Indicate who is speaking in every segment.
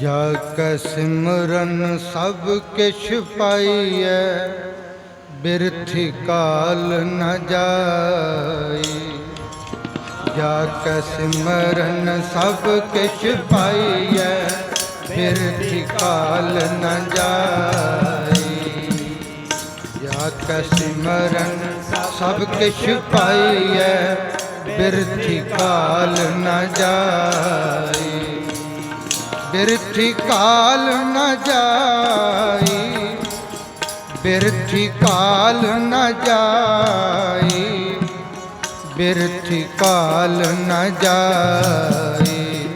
Speaker 1: ਜਾ ਕੈ ਸਿਮਰਨ ਸਭ ਕਿਛ ਪਾਈਐ ਬਿਰਥੀ ਕਾਲ ਨ ਜਾਈ ਜਾ ਕੈ ਸਿਮਰਨ ਸਭ ਕਿਛ ਪਾਈਐ ਬਿਰਥੀ ਕਾਲ ਨ ਜਾਈ ਜਾ ਕੈ ਸਿਮਰਨ ਸਭ ਕਿਛ ਪਾਈਐ ਬਿਰਥੀ ਕਾਲ ਨ ਜਾਈ ਬਿਰਥੀ ਕਾਲ ਨ ਜਾਈ, ਬਿਰਥੀ ਕਾਲ ਨ ਜਾਈ, ਬਿਰਥੀ ਕਾਲ ਨ ਜਾਈ,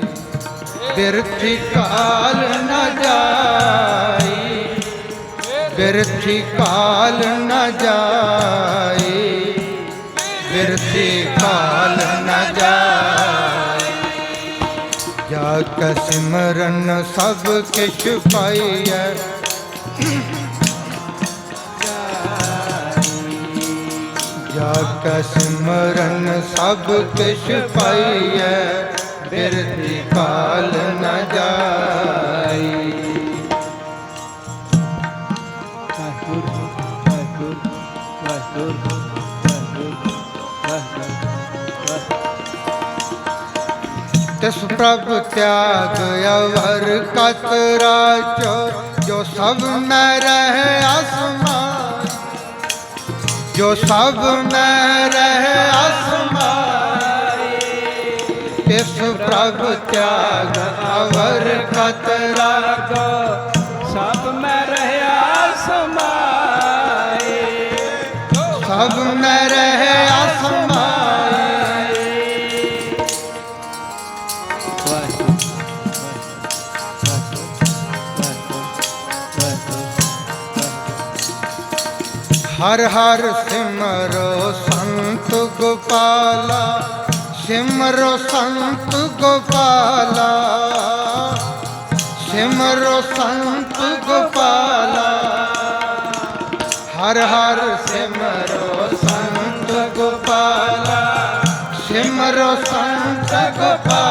Speaker 1: ਬਿਰਥੀ ਕਾਲ ਨ ਜਾਈ, ਬਿਰਥੀ ਕਾਲ ਨ ਜਾਈ, ਬਿਰਥੀ ਕਾਲ ਨ ਜਾਈ। ਜਾ ਸਿਮਰਨ ਸਭ ਕਿਛ ਪਾਈਐ। ਜਾ ਕੈ ਸਿਮਰਨ ਸਭ ਕਿਛ ਪਾਈਐ। ਬਿਰਥੀ ਕਾਲ ਨ ਤਿਸ ਪ੍ਰਭ ਤਿਆਗ ਅਵਰ ਕਤਰਾ ਚੋ ਜੋ ਸਭ ਮੈਂ ਰਹਿ ਅਸਮਾਨ। ਜੋ ਸਭ ਮੈਂ ਰਹਿ ਅਸਮਾਨ। ਤਿਸ ਪ੍ਰਭ ਤਿਆਗ ਅਵਰ ਕਤਰਾ
Speaker 2: ਸਭ
Speaker 1: ਹਰ ਹਰ ਸਿਮਰੋ ਸੰਤ ਗੋਪਾਲਾ, ਸਿਮਰੋ ਸੰਤ ਗੋਪਾਲਾ, ਸਿਮਰੋ ਸੰਤ ਗੋਪਾਲਾ। ਹਰ ਹਰ ਸਿਮਰੋ ਸੰਤ ਗੋਪਾਲਾ, ਸਿਮਰੋ ਸੰਤ ਗੋਪਾਲਾ।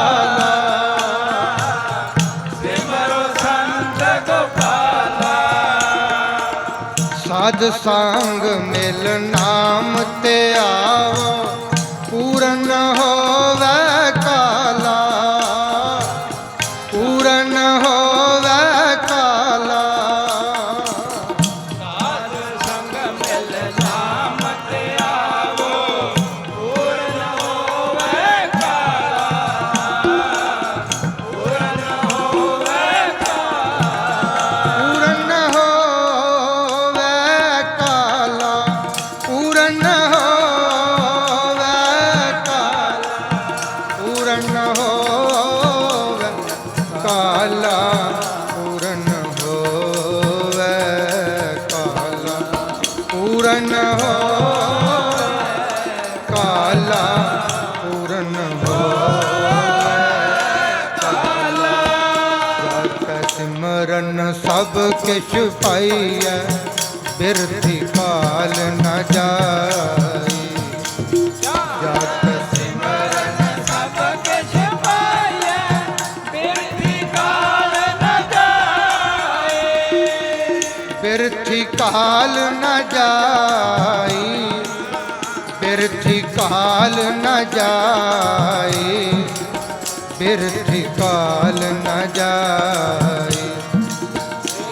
Speaker 1: ਸਾਧ ਸੰਗ ਮਿਲ ਨਾਮ ਤੇ ਆਵੋ। ਪੂਰਨ ਹੋਵੇ, ਕਾਲਾ ਪੂਰਨ ਹੋਵੇ, ਕਾਲਾ
Speaker 2: ਪੂਰਨ ਹੋਵੇ, ਕਾਲਾ ਪੂਰਨ ਹੋਵੇ।
Speaker 1: ਸਿਮਰਨ ਸਭ ਕਿਛ ਪਾਈਐ ਬਿਰਥੀ ਕਾਲ ਨਾ ਜਾਈ
Speaker 2: ਕਾਲ ਨਾ
Speaker 1: ਜਾਈ, ਬਿਰਥੀ ਕਾਲ ਨ ਜਾਈ, ਬਿਰਥੀ ਕਾਲ ਨ ਜਾਈ,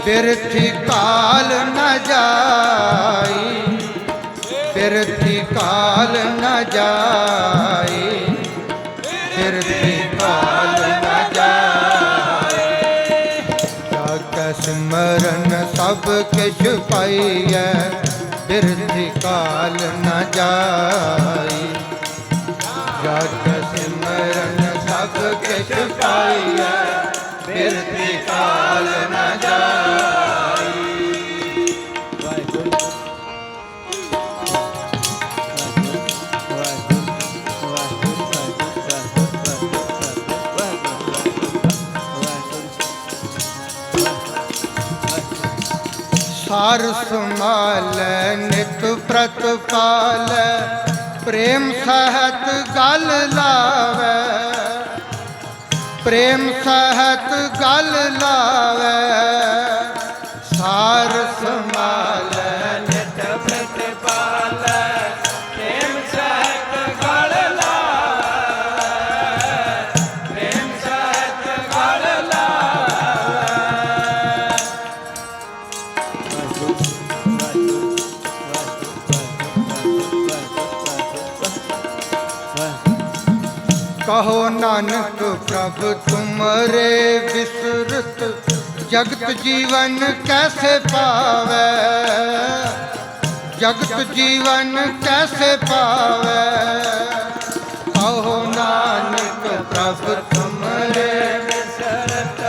Speaker 1: ਬਿਰਥੀ ਕਾਲ ਨ ਜਾਈ, ਬਿਰਥੀ ਕਾਲ ਨ ਜਾਈ। ਸਭ ਕਿਛ ਪਾਈਐ, ਬਿਰਥੀ ਕਾਲ ਨ ਜਾਈ। ਜਾ ਸਿਮਰਨ ਸਭ ਕਿਛ ਪਾਈਐ, ਬਿਰਥੀ ਕਾਲ ਨ ਜਾਈ। ਸਾਰ ਸੰਭਾਲੈ ਨਿਤ ਪ੍ਰਤਪਾਲੈ ਪ੍ਰੇਮ ਸਹਿਤ ਗਲ ਲਾਵੈ। ਪ੍ਰੇਮ ਸਹਿਤ ਗਲ ਲਾਵੇ ਸਾਰ ਸੰਭਾਲੈ। ਕਹੋ ਨਾਨਕ ਪ੍ਰਭ, ਤੁਮਰੇ ਵਿਸਰਤ ਜਗਤ ਜੀਵਨ ਕੈਸੇ ਪਾਵੇ? ਜਗਤ ਜੀਵਨ ਕੈਸੇ ਪਾਵੇ? ਕਹੋ ਨਾਨਕ ਪ੍ਰਭ, ਤੁਮਰੇ
Speaker 2: ਵਿਸਰਤ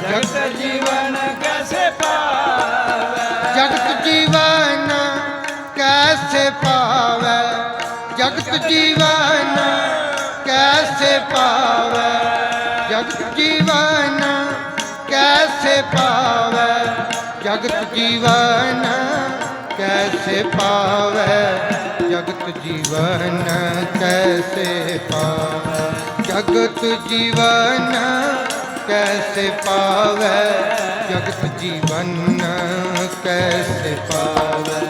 Speaker 2: ਜਗਤ ਜੀਵਨ ਕੈਸੇ ਪਾਵੈ?
Speaker 1: ਜਗਤ ਜੀਵਨ ਕੈਸੇ ਪਾਵੇ? ਜਗਤ ਜੀਵਨ ਕੈਸੇ ਪਾਵੇ ਜਗਤ ਜੀਵਨ ਕੈਸੇ ਪਾਵੇ ਜਗਤ ਜੀਵਨ ਕੈਸੇ ਪਾਵੇ ਜਗਤ ਜੀਵਨ ਕੈਸੇ ਪਾਵੇ ਜਗਤ ਜੀਵਨ ਕੈਸੇ ਪਾਵੇ ਜਗਤ ਜੀਵਨ ਕੈਸੇ ਪਾਵੇ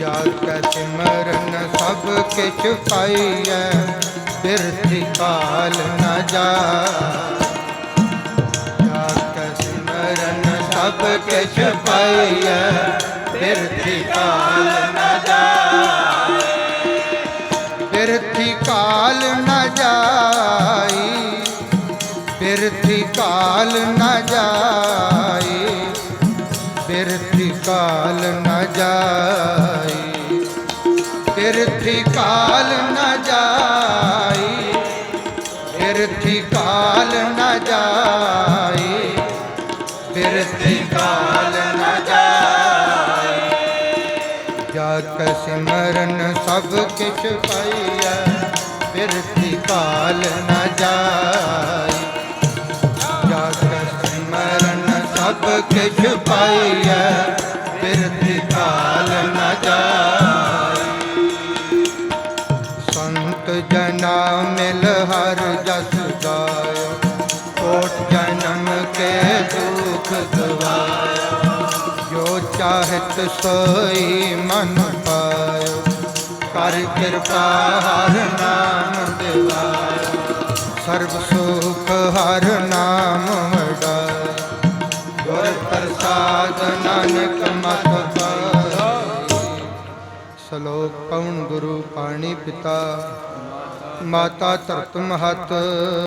Speaker 1: ਜਾ ਕੈ ਸਿਮਰਨ ਸਭ ਕਿਛ ਪਾਈਐ ਬਿਰਥੀ ਕਾਲ ਨ ਜਾ। ਜਾ ਕੈ ਸਿਮਰਨ ਸਭ ਕਿਛ ਪਾਈਐ। ਬਿਰਥੀ ਕਾਲ ਬਿਰਥੀ ਕਾਲ ਨਾ ਜਾਏ। ਬਿਰਥੀ ਕਾਲ ਨਾ ਜਾਈ ਜਾ ਕੈ ਸਿਮਰਨ ਸਭ ਕਿਛ ਪਾਈਐ। ਬਿਰਥੀ ਕਾਲ ਨਾ ਜਾਏ। ਜਾ ਕੈ ਸਿਮਰਨ ਸਭ ਕਿਛ ਪਾਈਐ। ਦੁਖ ਗਵਾਇਓ ਜੋ ਚਾਹਤ ਸੋਈ ਮਨ ਪਾਇਓ ਕਰ ਕਿਰਪਾ ਹਰ ਨਾਮ ਦਿਵਾਇਓ ਸਰਬ ਸੁਖ ਹਰ ਨਾਮ ਵਡਾਇਓ ਗੁਰ ਪ੍ਰਸਾਦ ਨਾਨਕ ਮਤ ਪਾਈ ਸ਼ਲੋਕ ਪਵਨ ਗੁਰੂ ਪਾਣੀ ਪਿਤਾ। ਮਾਤਾ ਧਰਤ ਮਹਤ।